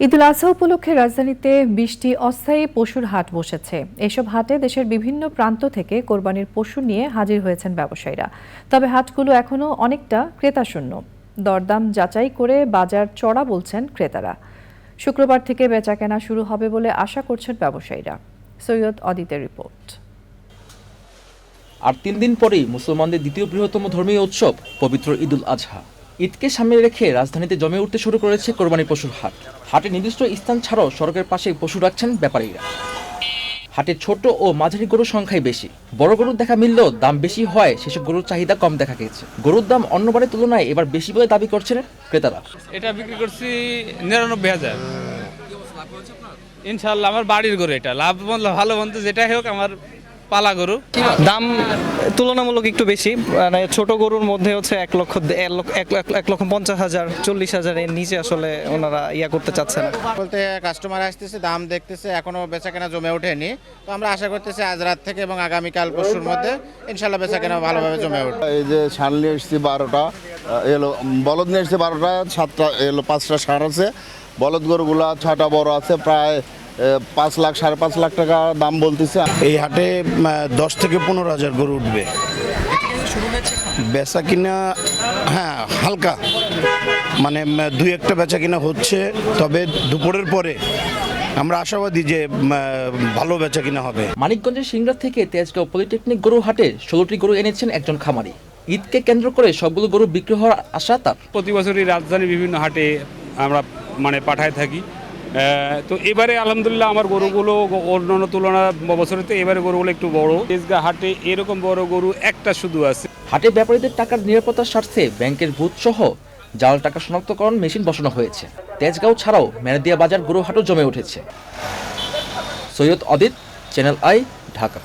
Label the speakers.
Speaker 1: ঈদুল আজহা উপলক্ষে রাজধানীতে বিশটি অস্থায়ী পশুর হাট বসেছে। এসব হাটে দেশের বিভিন্ন প্রান্ত থেকে কোরবানির পশু নিয়ে হাজির হয়েছেন ব্যবসায়ীরা। তবে হাটগুলো এখনও অনেকটা ক্রেতাশূন্য। দরদাম যাচাই করে বাজার চড়া বলছেন ক্রেতারা। শুক্রবার থেকে বেচাকেনা শুরু হবে বলে আশা করছেন ব্যবসায়ীরা। সৈয়দ অদিতের রিপোর্ট।
Speaker 2: আর তিন দিন পরেই মুসলমানদের দ্বিতীয় বৃহত্তম ধর্মীয় উৎসব, পবিত্র ঈদুল আজহা। ঈদকে সামনে রেখে রাজধানীতে জমে উঠতে শুরু করেছে কোরবানি পশুর হাট। হাটে নির্দিষ্ট স্থান ছাড়াও সড়কের পাশে পশু রাখছেন ব্যাপারীরা। হাটে ছোট ও মাঝারি গরুর সংখ্যাই বেশি। বড় গরুর দেখা মিললেও দাম বেশি হয় সেসব গরুর চাহিদা কম দেখা গেছে গরুর দাম অন্যবারের তুলনায় এবার বেশি বলে দাবি করছেন ক্রেতারা।
Speaker 3: এটা বিক্রি করছি নিরানব্বই হাজার। ইনশাল্লাহ আমার বাড়ির গরু এটা। লাভ ভালো বন্ধু যেটাই হোক, আমার পালা গরু?
Speaker 4: দাম তুলনামূলক একটু বেশি। মানে ছোট গরুর মধ্যে হচ্ছে এক লক্ষ এক লক্ষ এক এক লক্ষ পঞ্চাশ হাজার চল্লিশ হাজার এর নিচে আসলে ওনারা ইয়া করতে চাচ্ছে না।
Speaker 5: বলতে কাস্টমার আসতেছে দাম দেখতেছে এখনও বেচা কেনা জমে ওঠেনি। তো আমরা আশা করতেছি আজ রাত থেকে এবং আগামীকাল পরশুর মধ্যে ইনশাল্লাহ বেচা কেনা ভালোভাবে জমে উঠবে।
Speaker 6: এই যে নিয়ে এসছি বারোটা এলো বলদ নিয়ে এসছি বারোটা সাতটা এলো পাঁচটা ষাঁড় আছে। বলদ গরুগুলা ছটা বড় আছে প্রায় পাঁচ লাখ সাড়ে পাঁচ লাখ টাকা দাম বলতেছে।
Speaker 7: এই হাটে দশ থেকে পনেরো হাজার গরু উঠবে। বেচা কিনা হ্যাঁ হালকা। মানে দুই একটা বেচা কিনা হচ্ছে তবে দুপুরের পরে আমরা আশাবাদী যে ভালো বেচা কিনা হবে।
Speaker 2: মানিকগঞ্জের সিংড়া থেকে তেজগাঁও পলিটেকনিক গরু হাটে ষোলোটি গরু এনেছেন একজন খামারি। ঈদকে কেন্দ্র করে সবগুলো গরু বিক্রি হওয়ার আশা তার।
Speaker 3: প্রতি বছরই রাজধানীর বিভিন্ন হাটে আমরা মানে পাঠায় থাকি। তো এবারে আলহামদুলিল্লাহ আমার গরুগুলো অন্যান্য তুলনা বছরেতে এবারে গরুগুলো একটু বড়। তেজগা হাটে এরকম বড় গরু একটা শুধু আছে।
Speaker 2: হাটে ব্যাপারীদের টাকার নিরাপত্তার স্বার্থে ব্যাংকের বুথ সহ জাল টাকা শনাক্তকরণ মেশিন বসানো হয়েছে। তেজগাঁও ছাড়াও মেরাদিয়া বাজার গরু হাটও জমে উঠেছে। Syed Adit channel I Dhaka.